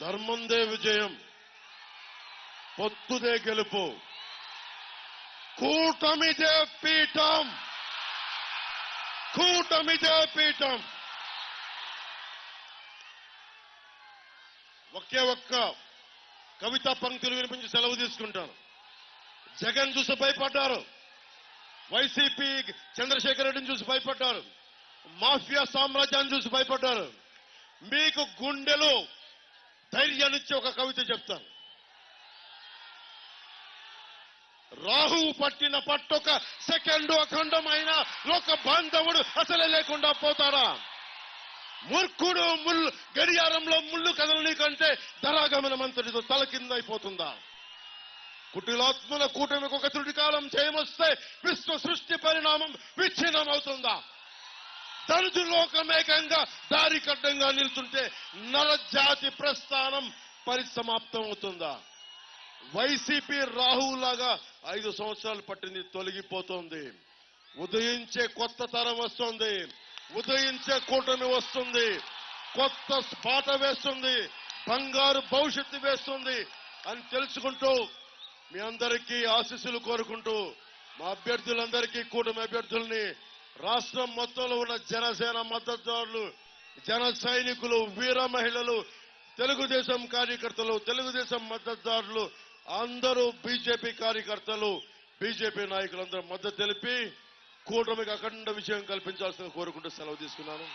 ధర్మందే విజయం. పొత్తుదే గెలుపు. కూటమిదే పీఠం. కూటమిదే పీఠం. ఒకే ఒక్క కవితా పంక్తులు వినిపించి సెలవు తీసుకుంటాను. జగన్ చూసి భయపడ్డారు. వైసీపీ చంద్రశేఖర్ రెడ్డిని చూసి భయపడ్డారు. మాఫియా సామ్రాజ్యాన్ని చూసి భయపడ్డారు. మీకు గుండెలు ధైర్యానికి ఒక కవిత చెప్తాను. రాహువు పట్టిన పట్టొక సెకండ్ అఖండమైన లోక బాంధవుడు అసలే లేకుండా పోతాడా? మూర్ఖుడు ముళ్ళు గడియారంలో ముళ్ళు కదలని కంటే ధరాగమనం అంతటితో తల కింద అయిపోతుందా? కుటిలాత్మల కూటమికి ఒక త్రుటి చేయమొస్తే విశ్వ సృష్టి పరిణామం విచ్ఛిన్నం అవుతుందా ధనుజు లోకమేకంగా దారి కడ్డంగా నరజాతి ప్రస్థానం పరిసమాప్తం అవుతుందా వైసీపీ రాహులాగా ఐదు సంవత్సరాలు పట్టింది తొలగిపోతోంది. ఉదయించే కొత్త తరం వస్తుంది. ఉదయించే కూటమి వస్తుంది. కొత్త పాట వేస్తుంది. బంగారు భవిష్యత్తు వేస్తుంది అని తెలుసుకుంటూ మీ అందరికీ ఆశీస్సులు కోరుకుంటూ మా అభ్యర్థులందరికీ కూటమి అభ్యర్థుల్ని రాష్ట్రం మొత్తంలో ఉన్న జనసేన మద్దతుదారులు జన సైనికులు వీర మహిళలు తెలుగుదేశం కార్యకర్తలు తెలుగుదేశం మద్దతుదారులు అందరూ బీజేపీ కార్యకర్తలు బీజేపీ నాయకులందరూ మద్దతు తెలిపి కూటమికి అఖండ విజయం కల్పించాల్సిన కోరుకుంటూ సెలవు తీసుకున్నాను.